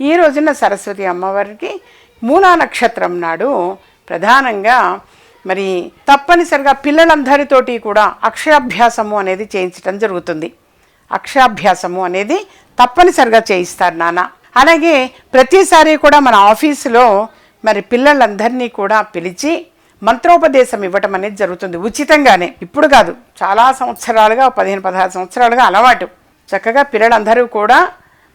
ఈ రోజున సరస్వతి అమ్మవారికి మూలా నక్షత్రం నాడు ప్రధానంగా మరి తప్పనిసరిగా పిల్లలందరితోటి కూడా అక్షరాభ్యాసము అనేది చేయించడం జరుగుతుంది. అక్షరాభ్యాసము అనేది తప్పనిసరిగా చేయిస్తారు నాన్న. అలాగే ప్రతిసారి కూడా మన ఆఫీసులో మరి పిల్లలందరినీ కూడా పిలిచి మంత్రోపదేశం ఇవ్వటం అనేది జరుగుతుంది. ఉచితంగానే. ఇప్పుడు కాదు. చాలా సంవత్సరాలుగా పదిహేను పదహారు సంవత్సరాలుగా అలవాటు. చక్కగా పిల్లలందరూ కూడా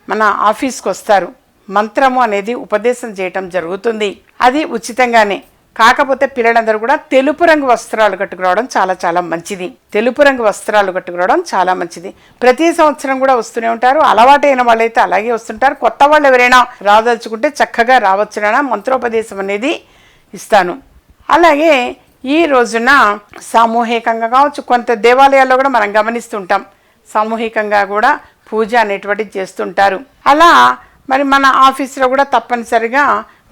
మన ఆఫీస్కి వస్తారు మంత్రము అనేది ఉపదేశం చేయటం జరుగుతుంది. అది ఉచితంగానే. కాకపోతే పిల్లలందరూ కూడా తెలుపు రంగు వస్త్రాలు కట్టుకురావడం చాలా చాలా మంచిది. తెలుపు రంగు వస్త్రాలు కట్టుకురావడం చాలా మంచిది. ప్రతి సంవత్సరం కూడా వస్తూనే ఉంటారు. అలవాటైన వాళ్ళైతే అలాగే వస్తుంటారు. కొత్త వాళ్ళు ఎవరైనా రాదలుచుకుంటే చక్కగా రావచ్చునైనా మంత్రోపదేశం అనేది ఇస్తాను. అలాగే ఈ రోజున సామూహికంగా కావచ్చు కొంత దేవాలయాల్లో కూడా మనం గమనిస్తుంటాం సామూహికంగా కూడా పూజ అనేటువంటిది చేస్తుంటారు అలా మరి మన ఆఫీస్లో కూడా తప్పనిసరిగా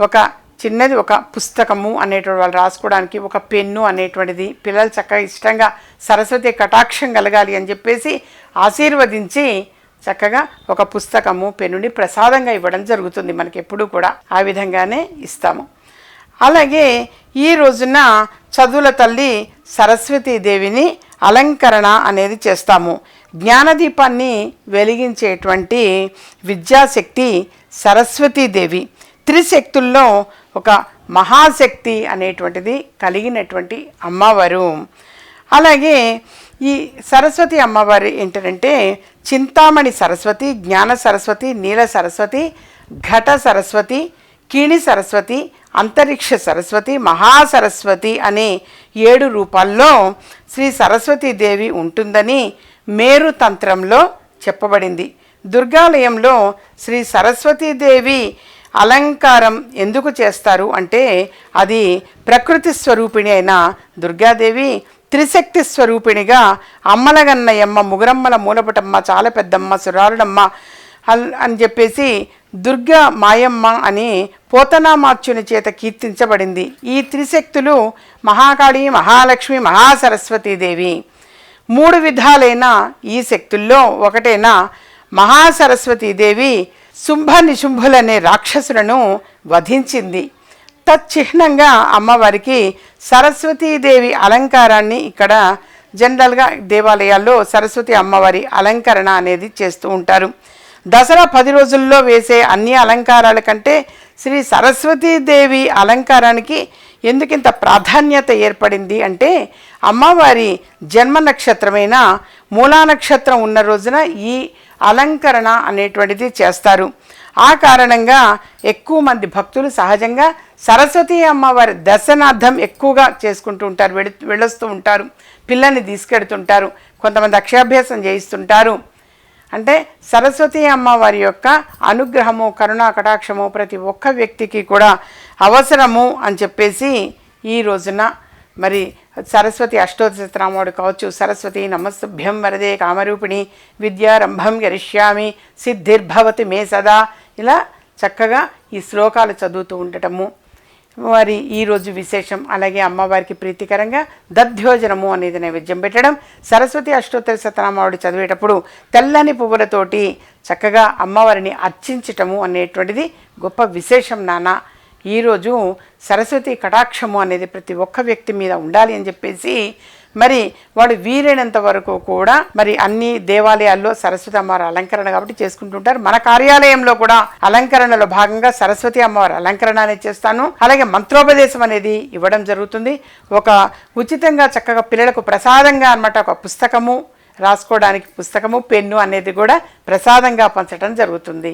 ఒక చిన్నది ఒక పుస్తకము అనేటువంటి వాళ్ళు రాసుకోవడానికి ఒక పెన్ను అనేటువంటిది పిల్లలు చక్కగా ఇష్టంగా సరస్వతి కటాక్షం కలగాలి అని చెప్పేసి ఆశీర్వదించి చక్కగా ఒక పుస్తకము పెన్నుని ప్రసాదంగా ఇవ్వడం జరుగుతుంది మనకి ఎప్పుడూ కూడా. ఆ విధంగానే ఇస్తాము. అలాగే ఈ రోజున చదువుల తల్లి సరస్వతీదేవిని అలంకరణ అనేది చేస్తాము. జ్ఞానదీపాన్ని వెలిగించేటువంటి విద్యాశక్తి సరస్వతీదేవి త్రిశక్తుల్లో ఒక మహాశక్తి అనేటువంటిది కలిగినటువంటి అమ్మవారు. అలాగే ఈ సరస్వతి అమ్మవారు ఏంటంటే చింతామణి సరస్వతి జ్ఞాన సరస్వతి నీల సరస్వతి ఘట సరస్వతి కీణి సరస్వతి అంతరిక్ష సరస్వతి మహాసరస్వతి అనే ఏడు రూపాల్లో శ్రీ సరస్వతీదేవి ఉంటుందని మేరు తంత్రంలో చెప్పబడింది. దుర్గాలయంలో శ్రీ సరస్వతీదేవి అలంకారం ఎందుకు చేస్తారు అంటే అది ప్రకృతి స్వరూపిణి అయిన దుర్గాదేవి త్రిశక్తి స్వరూపిణిగా అమ్మలగన్నయమ్మ ముగురమ్మల మూలపటమ్మ చాలా పెద్దమ్మ సురారుడమ్మ అని చెప్పేసి దుర్గా మాయమ్మ అని పోతనామాచ్యుని చేత కీర్తించబడింది. ఈ త్రిశక్తులు మహాకాళి మహాలక్ష్మి మహాసరస్వతీదేవి. మూడు విధాలైన ఈ శక్తుల్లో ఒకటైన మహాసరస్వతీదేవి శుంభ నిశుంభులనే రాక్షసులను వధించింది. తచ్చిహ్నంగా అమ్మవారికి సరస్వతీదేవి అలంకారాన్ని ఇక్కడ జనరల్గా దేవాలయాల్లో సరస్వతి అమ్మవారి అలంకరణ అనేది చేస్తూ ఉంటారు. దసరా పది రోజుల్లో వేసే అన్ని అలంకారాల కంటే శ్రీ సరస్వతీదేవి అలంకారానికి ఎందుకింత ప్రాధాన్యత ఏర్పడింది అంటే అమ్మవారి జన్మ నక్షత్రమైన మూలా నక్షత్రం ఉన్న రోజున ఈ అలంకరణ అనేటువంటిది చేస్తారు. ఆ కారణంగా ఎక్కువ మంది భక్తులు సహజంగా సరస్వతి అమ్మవారి దర్శనార్థం ఎక్కువగా చేసుకుంటూ ఉంటారు వెళు వెళ్ళొస్తూ ఉంటారు పిల్లల్ని తీసుకెడుతుంటారు కొంతమంది అక్షాభ్యాసం చేయిస్తుంటారు. అంటే సరస్వతి అమ్మవారి యొక్క అనుగ్రహము కరుణా కటాక్షము ప్రతి ఒక్క వ్యక్తికి కూడా అవసరము అని చెప్పేసి ఈ రోజున మరి సరస్వతి అష్టోత్తరాముడు కావచ్చు సరస్వతి నమస్తుభ్యం వరదే కామరూపిణి విద్యారంభం గరిష్యామి సిద్ధిర్భవతి మే సదా ఇలా చక్కగా ఈ శ్లోకాలు చదువుతూ ఉండటము వారి ఈరోజు విశేషం. అలాగే అమ్మవారికి ప్రీతికరంగా దధ్యోజనము అనేది నైవేద్యం పెట్టడం. సరస్వతి అష్టోత్తర శతనామావుడు చదివేటప్పుడు తెల్లని పువ్వులతోటి చక్కగా అమ్మవారిని అర్చించటము అనేటువంటిది గొప్ప విశేషం నాన్న. ఈరోజు సరస్వతి కటాక్షము అనేది ప్రతి ఒక్క వ్యక్తి మీద ఉండాలి అని చెప్పేసి మరి వాడు వీలైనంత వరకు కూడా మరి అన్ని దేవాలయాల్లో సరస్వతి అమ్మవారి అలంకరణ కాబట్టి చేసుకుంటుంటారు. మన కార్యాలయంలో కూడా అలంకరణలో భాగంగా సరస్వతి అమ్మవారి అలంకరణ అనేది చేస్తాను. అలాగే మంత్రోపదేశం అనేది ఇవ్వడం జరుగుతుంది. ఒక ఉచితంగా చక్కగా పిల్లలకు ప్రసాదంగా అన్నమాట ఒక పుస్తకము రాసుకోవడానికి పుస్తకము పెన్ను అనేది కూడా ప్రసాదంగా పంచడం జరుగుతుంది.